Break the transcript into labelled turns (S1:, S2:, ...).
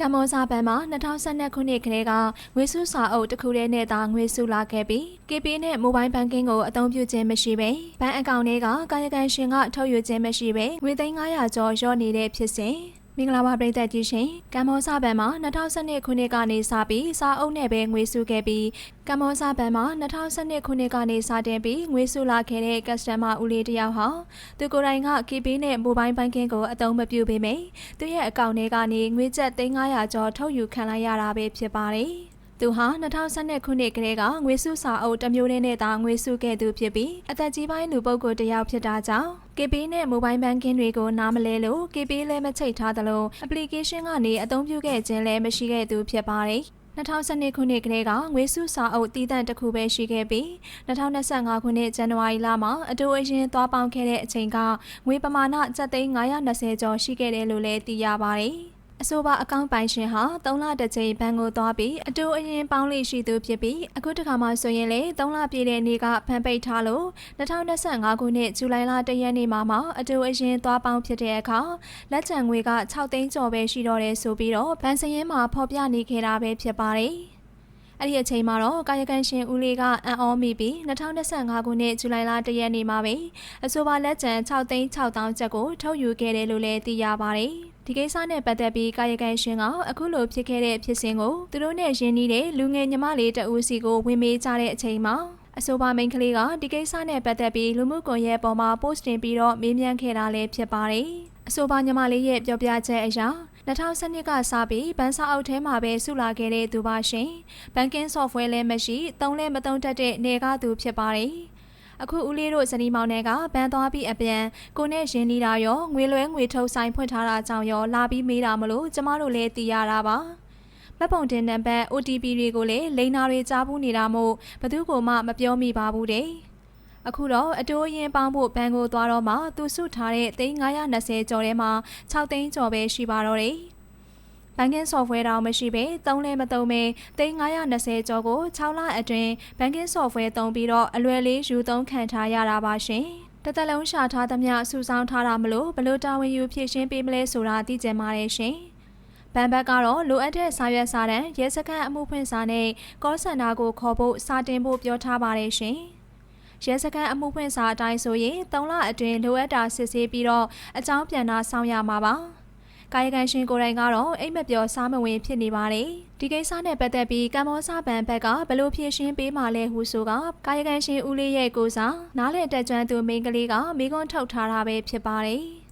S1: ကမ္ဘောဇာဘဏ်မှာ2012ခုနှစ်ကလေးကငွေစုစာအုပ်တစ်ခုတည်းနဲ့သာငွေစုလာခဲ့ပြီး KP နဲ့မိုဘိုင်းဘန်ကင်းကိုအသုံးပြုခြင်းမရှိဘဲဘဏ်အကောင့်တွေကကာယကံရှင်ကထုတ်ယူခြင်းမရှိဘဲငွေသိန်း900ကျော်ရော့နေတဲ့ဖြစ်စဉ် မင်္ဂလာပါပရိသတ်ကြီးရှင်ကမ္ဘောဇဘဏ်မှာ2012ခုနှစ်ကနေစပြီးစာအုပ်နဲ့ပဲငွေစုခဲ့ပြီးကမ္ဘောဇဘဏ်မှာ2012ခုနှစ်ကနေစတင်ပြီးငွေစုလာခဲ့တဲ့ customer ဦးလေးတစ်ယောက်ဟာသူကိုယ်တိုင်က KP နဲ့မိုဘိုင်းဘန်ကင်းကိုအသုံးမပြုပေမယ့်သူရဲ့အကောင့်ထဲကနေငွေကျပ်3900ကျော်ထုတ်ယူခံလိုက်ရတာပဲဖြစ်ပါတယ်သူဟာ2012ခုနှစ်ကလေးကငွေစုစာအုပ်တစ်မျိုးနဲ့သာငွေစုခဲ့သူဖြစ်ပြီးအသက်ကြီးပိုင်းလူပုဂ္ဂိုလ်တစ်ယောက်ဖြစ်တာကြောင့် KP နဲ့မိုဘိုင်းဘန်ကင်းတွေကိုနားမလဲလို့ KP လည်းမချိတ်ထားသလို application ကနေအသုံးပြုခဲ့ခြင်းလည်းမရှိခဲ့သူဖြစ်ပါတယ်2012ခုနှစ်ကလေးကငွေစုစာအုပ်တည်တံ့တစ်ခုပဲရှိခဲ့ပြီး2025ခုနှစ်ဇန်နဝါရီလမှာအတူအရင်သွားပေါင်းခဲ့တဲ့အချိန်ကငွေပမာဏကျပ်သိန်း920ကျော်ရှိခဲ့တယ်လို့လည်းသိရပါတယ်။ အဆိုပါအကောင့်ပိုင်ရှင်ဟာ3လတစ်ချိန်ဘဏ်ကိုသွားပြီးအတူအရင်ပေါင်းလေးရှိသူဖြစ်ပြီးအခုတစ်ခါမှဆိုရင်လေ3လပြည့်တဲ့နေ့ကဖန်ပိတ်ထားလို့2025ခုနှစ်ဇူလိုင်လ1ရက်နေ့မှာမှအတူအရင်သွားပေါင်းဖြစ်တဲ့အခါလက်ချံငွေက6သိန်းကျော်ပဲရှိတော့တယ်ဆိုပြီးတော့ဘဏ်စရင်မှာဖော်ပြနေခဲ့တာပဲဖြစ်ပါတယ်။အဲ့ဒီအချိန်မှာတော့ကာယကံရှင်ဦးလေးကအံ့ဩမိပြီး2025ခုနှစ်ဇူလိုင်လ1ရက်နေ့မှာပဲအဆိုပါလက်ကျန်6သိန်း6တောင်းချက်ကိုထုတ်ယူခဲ့တယ်လို့လည်းသိရပါတယ်။ ဒီကိစ္စနဲ့ပတ်သက်ပြီးကာယကံရှင်ကအခုလိုဖြစ်ခဲ့တဲ့ဖြစ်စဉ်ကိုသူတို့နဲ့ရင်းနှီးတဲ့လူငယ်ညီမလေးတဦးစီကိုဝင်မေးကြတဲ့အချိန်မှာအဆိုပါမိန်းကလေးကဒီကိစ္စနဲ့ပတ်သက်ပြီးလူမှုကွန်ရက်ပေါ်မှာ post တင်ပြီးတော့မေးမြန်းခဲ့တာလည်းဖြစ်ပါတယ်။အဆိုပါညီမလေးရဲ့ပြောပြချက်အရ2012ကစပြီးဘန်စာအုပ်ထဲမှာပဲစုလာခဲ့တဲ့သူပါရှင်။ဘန်ကင်း software လည်းမရှိသုံးလည်းမသုံးတတ်တဲ့နေကားသူဖြစ်ပါတယ်။ အခုဦးလေးတို့ဇနီးမောင်တွေကဘန်သွားပြီးအပြန်ကိုနဲ့ရင်းနှီးတာရောငွေလွဲငွေထုတ်ဆိုင်ဖွင့်ထားတာကြောင့်ရောလာပြီးမေးတာမလို့ကျမတို့လည်းသိရတာပါ။မတ်ပုံတင်နံပါတ် OTP တွေကိုလည်းလိန်နာတွေကြားဘူးနေတာမို့ဘသူကမှမပြောမိပါဘူးတဲ့။အခုတော့အတိုးရင်ပေါင်းဖို့ဘန်ကိုသွားတော့မှသူစုထားတဲ့သိန်း920ကျော်ထဲမှာ6သိန်းကျော်ပဲရှိပါတော့တယ်။ ဘန်ကင်း software တောင်မရှိပဲသုံးလဲမသုံးပဲသိန်း920ကျော်ကို6လအတွင်းဘန်ကင်း software သုံးပြီးတော့အလွယ်လေးယူသုံးခံထားရတာပါရှင်။တစ်သက်လုံးရှာထားသမျှစုဆောင်းထားတာမလို့ဘလို့တာဝန်ယူဖြည့်ရှင်းပေးမလဲဆိုတာသိကြပါရဲ့ရှင်။ဘန်ဘက်ကတော့လိုအပ်တဲ့စာရွက်စာတမ်းရဲစခန်းအမှုဖွင့်စာနဲ့ကောစင်တာကိုခေါ်ဖို့စာတင်ဖို့ပြောထားပါတယ်ရှင်။ရဲစခန်းအမှုဖွင့်စာအတိုင်းဆိုရင်3လအတွင်းလိုအပ်တာစစ်ဆေးပြီးတော့အကြောင်းပြန်တာဆောင်ရမှာပါ။ ကာယကံရှင်ကိုယ်တိုင်ကတော့အိမ်မက်ပြောစားမဝင်ဖြစ်နေပါတယ်။ဒီကိစ္စနဲ့ပတ်သက်ပြီးကမ္ဘောဇဘန်ဘက်ကဘလို့ဖြည့်ရှင်းပေးမှလဲဟုဆိုကကာယကံရှင်ဦးလေးရဲ့ကိုစားနားလေတက်ကျွမ်းသူမိန်းကလေးကမိကွန်းထုတ်ထားတာပဲဖြစ်ပါတယ်။